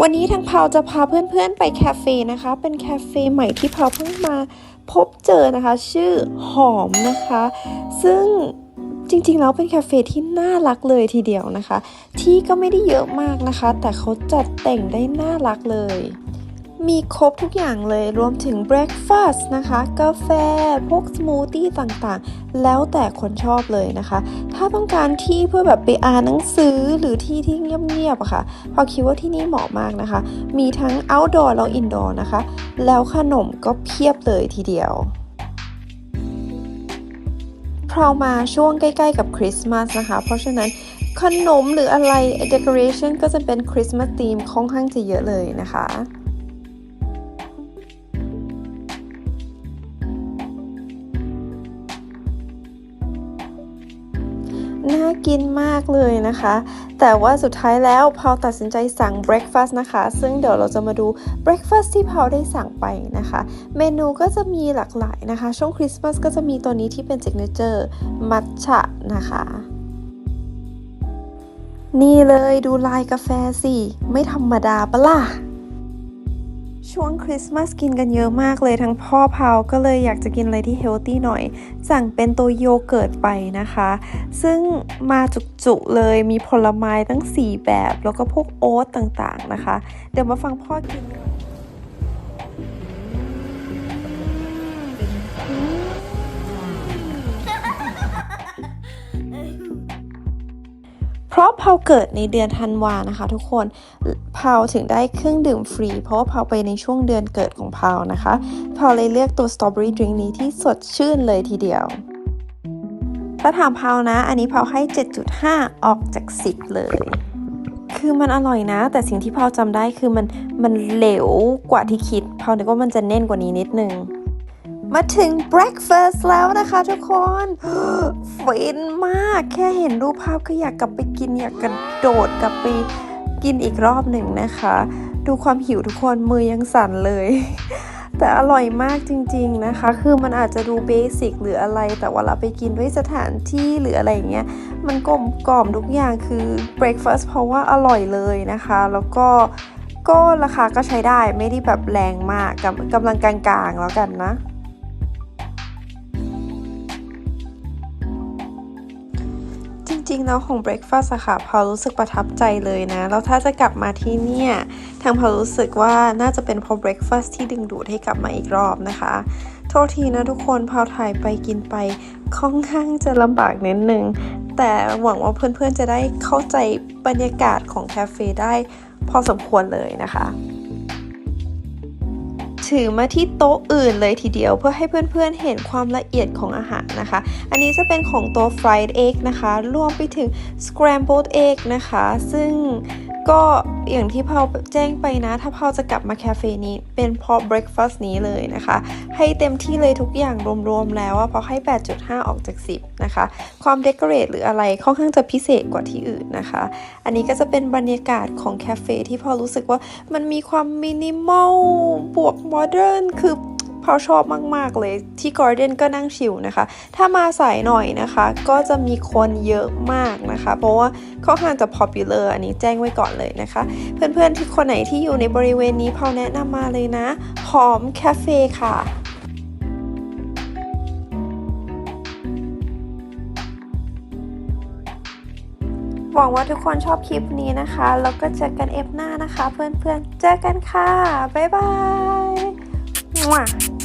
วันนี้ทางพาวจะพาเพื่อนๆไปคาเฟ่นะคะ เป็นคาเฟ่ใหม่ที่พาวเพิ่งมาพบเจอนะคะ ชื่อหอมนะคะ ซึ่งจริงๆแล้วเป็นคาเฟ่ที่น่ารักเลยทีเดียวนะคะ ที่ก็ไม่ได้เยอะมากนะคะ แต่เขาจัดแต่งได้น่ารักเลย มีครบทุกอย่างเลย รวมถึงเบร a ฟาสต์นะคะ กาแฟ พวกสมูทตี้ต่างๆ แล้วแต่คนชอบเลยนะคะ ถ้าต้องการที่เพื่อแบบไปอ่านหนังสือหรือที่ที่เงียบๆอะค่ะ พอคิดว่าที่นี่เหมาะมากนะคะ มีทั้ง outdoor แล้ว indoor นะคะ แล้วขนมก็เพียบเลยทีเดียวพอมาช่วงใกล้ๆกับคริสต์มาสนะคะ เพราะฉะนั้นขนมหรืออะไร decoration ก็จะเป็นคริสต์มาสธีมค่อนข้างจะเยอะเลยนะคะ น่ากินมากเลยนะคะ แต่ว่าสุดท้ายแล้วพาวตัดสินใจสั่งเบร a ฟาสต์นะคะ ซึ่งเดี๋ยวเราจะมาดูเบร a ฟาสต์ที่พาวได้สั่งไปนะคะ เมนูก็จะมีหลากหลายนะคะ ช่วงคริสต์มาสก็จะมีตัวนี้ที่เป็นซิกเนเจอร์มัทฉะนะคะนี่เลยดูลายกาแฟสิ ไม่ธรรมดาปะล่ะ ช่วงคริสต์มาสกินกันเยอะมากเลยทั้งพ่อพาวก็เลยอยากจะกินอะไรที่เฮลตี้หน่อย สั่งเป็นตัวโยเกิร์ตไปนะคะ ซึ่งมาจุกๆเลยมีผลไม้ตั้ง 4 แบบ แล้วก็พวกโอ๊ตต่างๆนะคะ เดี๋ยวมาฟังพ่อกิน เพราะเพาเกิดในเดือนธันวานะคะทุกคนเพาถึงได้เครื่องดื่มฟรี เพราะว่าพาไปในช่วงเดือนเกิดของเพานะคะเพาเลยเลือกตัวสตรอเบอรี่ดริงนี้ที่สดชื่นเลยทีเดียวถ้าถามเพานะ อันนี้เพาให้ 7.5 ออกจาก 10 เลย คือมันอร่อยนะ แต่สิ่งที่เพาจำได้คือมันมันเหลวกว่าที่คิดเพาวนึกว่ามันจะแน่นกว่านี้นิดนึง มาถึง breakfast แล้วนะคะทุกคนฟินมากแค่เห็นรูปภาพก็อยากกลับไปกินอยากกระโดดกลับไปกินอีกรอบหนึ่งนะคะ ดูความหิวทุกคนมือยังสั่นเลย แต่อร่อยมากจริงๆนะคะ คือมันอาจจะดูเบสิกหรืออะไร แต่ว่าเราไปกินด้วยสถานที่หรืออะไรอย่างเงี้ย มันกลมกล่อมทุกอย่างคือ breakfast เพราะว่าอร่อยเลยนะคะ แล้วก็ก็ราคาก็ใช้ได้ไม่ได้แบบแรงมากกำกำลังกลางๆแล้วกันนะ ริงๆแล้วของ breakfast อะค่ะพอรู้สึกประทับใจเลยนะ แล้วถ้าจะกลับมาที่เนี่ยทางพอรู้สึกว่าน่าจะเป็นเพราะ breakfast ที่ดึงดูดให้กลับมาอีกรอบนะคะ โทษทีนะทุกคนพาวถ่ายไปกินไปค่อนข้างจะลำบากนิดนึง แต่หวังว่าเพื่อนๆจะได้เข้าใจบรรยากาศของคาเฟ่ได้พอสมควรเลยนะคะ ถือมาที่โต๊ะอื่นเลยทีเดียว เพื่อให้เพื่อนๆเห็นความละเอียดของอาหารนะคะ อันนี้จะเป็นของตัว fried egg นะคะ รวมไปถึง scrambled egg นะคะ ซึ่งก็ อย่างที่พาแจ้งไปนะ ถ้าพาจะกลับมาคาเฟ่นี้เป็นเพราะเบรคฟาสต์นี้เลยนะคะ ให้เต็มที่เลยทุกอย่างรวมๆแล้วอะเพราะให้ 8.5 ออกจาก 10 นะคะ ความเดคอเรทหรืออะไรค่อนข้างจะพิเศษกว่าที่อื่นนะคะ อันนี้ก็จะเป็นบรรยากาศของคาเฟ่ที่พอรู้สึกว่ามันมีความมินิมอลบวกโมเดิร์นคือ พอชอบมาก ๆ เลยที่กอร์เดนก็นั่งชิลนะคะ ถ้ามาสายหน่อยนะคะ ก็จะมีคนเยอะมากนะคะ เพราะว่าค่อนข้างจะ popular อันนี้แจ้งไว้ก่อนเลยนะคะ เพื่อนๆที่คนไหนที่อยู่ในบริเวณนี้พอแนะนำมาเลยนะ หอมคาเฟ่ค่ะหวังว่าทุกคนชอบคลิปนี้นะคะ แล้วก็เจอกันเอฟหน้านะคะ เพื่อนๆ เจอกันค่ะ บ๊ายบาย